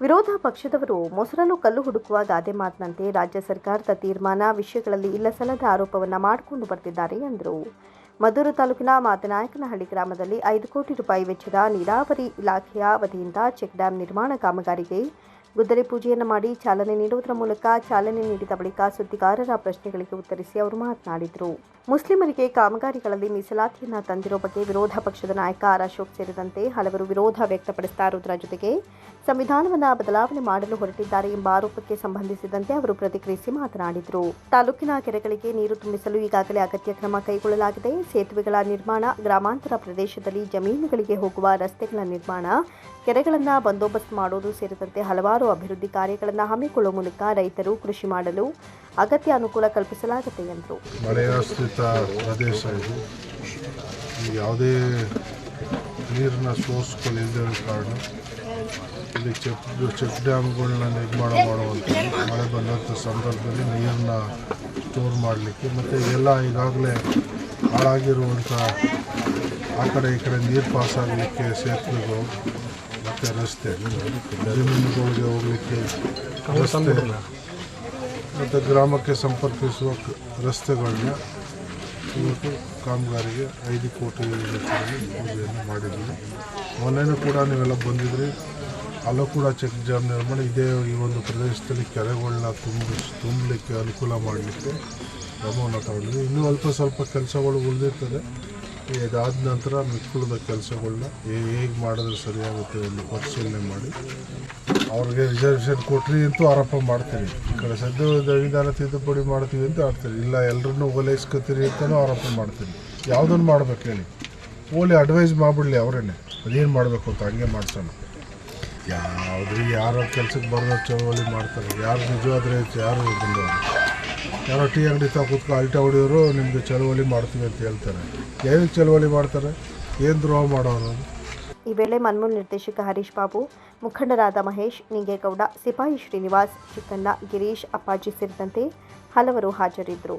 ವಿರೋಧ ಪಕ್ಷದವರು ಮೊಸರನ್ನು ಕಲ್ಲು ಹುಡುಕುವ ಗಾದೆ ಮಾತಿನಂತೆ ರಾಜ್ಯ ಸರ್ಕಾರದ ತೀರ್ಮಾನ ವಿಷಯಗಳಲ್ಲಿ ಇಲ್ಲಸಲ್ಲದ ಆರೋಪವನ್ನು ಮಾಡಿಕೊಂಡು ಬರ್ತಿದ್ದಾರೆ ಎಂದರು ಮದ್ದೂರು ತಾಲೂಕಿನ ಮಾತನಾಯಕನಹಳ್ಳಿ ಗ್ರಾಮದಲ್ಲಿ ಐದು ಕೋಟಿ ರೂಪಾಯಿ ವೆಚ್ಚದ ನೀರಾವರಿ ಇಲಾಖೆಯ ವತಿಯಿಂದ ಚೆಕ್ ಡ್ಯಾಂ ನಿರ್ಮಾಣ ಕಾಮಗಾರಿಗೆ ಗುದ್ದಲಿ ಪೂಜೆಯನ್ನು ಮಾಡಿ ಚಾಲನೆ ನೀಡುವುದರ ಮೂಲಕ ಚಾಲನೆ ನೀಡಿದ ಬಳಿಕ ಸುದ್ದಿಗಾರರ ಪ್ರಶ್ನೆಗಳಿಗೆ ಉತ್ತರಿಸಿ ಅವರು ಮಾತನಾಡಿದರು. ಮುಸ್ಲಿಮರಿಗೆ ಕಾಮಗಾರಿಗಳಲ್ಲಿ ಮೀಸಲಾತಿಯನ್ನು ತಂದಿರೋ ಬಗ್ಗೆ ವಿರೋಧ ಪಕ್ಷದ ನಾಯಕ ಆರ್ ಅಶೋಕ್ ಸೇರಿದಂತೆ ಹಲವರು ವಿರೋಧ ವ್ಯಕ್ತಪಡಿಸ್ತಾ ಇರುವುದರ ಜೊತೆಗೆ ಸಂವಿಧಾನವನ್ನು ಬದಲಾವಣೆ ಮಾಡಲು ಹೊರಟಿದ್ದಾರೆ ಎಂಬ ಆರೋಪಕ್ಕೆ ಸಂಬಂಧಿಸಿದಂತೆ ಅವರು ಪ್ರತಿಕ್ರಿಯಿಸಿ ಮಾತನಾಡಿದರು. ತಾಲೂಕಿನ ಕೆರೆಗಳಿಗೆ ನೀರು ತುಂಬಿಸಲು ಈಗಾಗಲೇ ಅಗತ್ಯ ಕ್ರಮ ಕೈಗೊಳ್ಳಲಾಗಿದೆ. ಸೇತುವೆಗಳ ನಿರ್ಮಾಣ, ಗ್ರಾಮಾಂತರ ಪ್ರದೇಶದಲ್ಲಿ ಜಮೀನುಗಳಿಗೆ ಹೋಗುವ ರಸ್ತೆಗಳ ನಿರ್ಮಾಣ, ಕೆರೆಗಳನ್ನು ಬಂದೋಬಸ್ತ್ ಮಾಡೋದು ಸೇರಿದಂತೆ ಹಲವಾರು ಅಭಿವೃದ್ಧಿ ಕಾರ್ಯಗಳನ್ನು ಹಮ್ಮಿಕೊಳ್ಳುವ ಮೂಲಕ ರೈತರು ಕೃಷಿ ಮಾಡಲು ಅಗತ್ಯ ಅನುಕೂಲ ಕಲ್ಪಿಸಲಾಗುತ್ತೆ ಎಂದರು. ಮಳೆಯಾಶ್ರಿತ ಪ್ರದೇಶ ಇದು. ಯಾವುದೇ ನೀರಿನ ಸೋರ್ಸ್ಗಳು ಕಾರಣ ಇಲ್ಲಿ ಚೆಕ್ ಚೆಕ್ ಡ್ಯಾಮ್ಗಳನ್ನ ನಿರ್ಮಾಣ ಮಾಡುವಂಥದ್ದು ಮಳೆ ಬಂದಂಥ ಸಂದರ್ಭದಲ್ಲಿ ನೀರನ್ನ ಸ್ಟೋರ್ ಮಾಡಲಿಕ್ಕೆ ಮತ್ತು ಎಲ್ಲ ಈಗಾಗಲೇ ಹಾಳಾಗಿರುವಂಥ ಆ ಕಡೆ ಈ ಕಡೆ ನೀರು ಪಾಸ್ ಆಗಲಿಕ್ಕೆ ಸೇತುವೆಗಳು ಮತ್ತು ರಸ್ತೆ ಜಮೀನುಗಳಿಗೆ ಹೋಗಲಿಕ್ಕೆ ರಸ್ತೆ ಮತ್ತು ಗ್ರಾಮಕ್ಕೆ ಸಂಪರ್ಕಿಸುವ ರಸ್ತೆಗಳನ್ನ ಇವತ್ತು ಕಾಮಗಾರಿಗೆ ಐದು ಕೋಟಿ ವೆಚ್ಚದಲ್ಲಿ ಪೂಜೆಯನ್ನು ಮಾಡಿದ್ದೀವಿ ಮೊನ್ನೆನೂ ಕೂಡ ನೀವೆಲ್ಲ ಬಂದಿದ್ರಿ ಅಲ್ಲೂ ಕೂಡ ಚೆಕ್ ಡ್ಯಾಮ್ ನಿರ್ಮಾಣ ಇದೇ ಈ ಒಂದು ಪ್ರದೇಶದಲ್ಲಿ ಕೆರೆಗಳನ್ನ ತುಂಬ ತುಂಬಲಿಕ್ಕೆ ಅನುಕೂಲ ಮಾಡಲಿಕ್ಕೆ ಗಮನ ತಗೊಂಡಿದ್ವಿ ಇನ್ನೂ ಅಲ್ಪ ಸ್ವಲ್ಪ ಕೆಲಸಗಳು ಉಳಿದಿರ್ತದೆ ಇದಾದ ನಂತರ ಮಿಕ್ಕುಳಿದ ಕೆಲಸಗಳನ್ನ ಹೇಗೆ ಮಾಡಿದ್ರೆ ಸರಿಯಾಗುತ್ತೆ ಎಂದು ಪರಿಶೀಲನೆ ಮಾಡಿ. ಅವ್ರಿಗೆ ರಿಸರ್ವೇಷನ್ ಕೊಟ್ರಿ ಅಂತೂ ಆರೋಪ ಮಾಡ್ತೀರಿ. ಈ ಕಡೆ ಸದ್ಯ ಸಂವಿಧಾನ ತಿದ್ದುಪಡಿ ಮಾಡ್ತೀವಿ ಅಂತ ಆಡ್ತೀರಿ ಇಲ್ಲ ಎಲ್ಲರನ್ನೂ ಓಲೈಸ್ಕೊತೀರಿ ಅಂತಲೂ ಆರೋಪ ಮಾಡ್ತೀರಿ. ಯಾವುದನ್ನು ಮಾಡ್ಬೇಕು ಹೇಳಿ? ಓಲಿ ಅಡ್ವೈಸ್ ಮಾಡಿಬಿಡ್ಲಿ ಅವರೇನೆ. ಅದೇನು ಮಾಡಬೇಕು ಅಂತ ಹಂಗೆ ಮಾಡ್ಸೋಣ. ಯಾವುದ್ರಿ, ಯಾರೋ ಕೆಲಸಕ್ಕೆ ಬರೋದು ಚಳವಳಿ ಮಾಡ್ತಾರೆ. ಯಾರು ನಿಜವಾದ್ರೆ ಯಾರು ಬಂದವರು? ಯಾರೋ ಟೀ ಅಂಗಡಿ ತಾವು ಕೂತ್ಕೊ ಅಲ್ಟಾ ಹೊಡಿಯೋರು ನಿಮಗೆ ಚಳವಳಿ ಮಾಡ್ತೀವಿ ಅಂತ ಹೇಳ್ತಾರೆ. ಏನಕ್ಕೆ ಚಳುವಳಿ ಮಾಡ್ತಾರೆ? ಏನು ದ್ರೋಹ ಮಾಡೋರು? ಈ ವೇಳೆ ಮನ್ಮೂಲ್ ನಿರ್ದೇಶಕ ಹರೀಶ್ ಬಾಬು, ಮುಖಂಡರಾದ ಮಹೇಶ್, ನಿಂಗೇಗೌಡ, ಸಿಪಾಯಿ ಶ್ರೀನಿವಾಸ್, ಚಿಕ್ಕಣ್ಣ ಗಿರೀಶ್, ಅಪ್ಪಾಜಿ ಸೇರಿದಂತೆ ಹಲವರು ಹಾಜರಿದ್ದರು.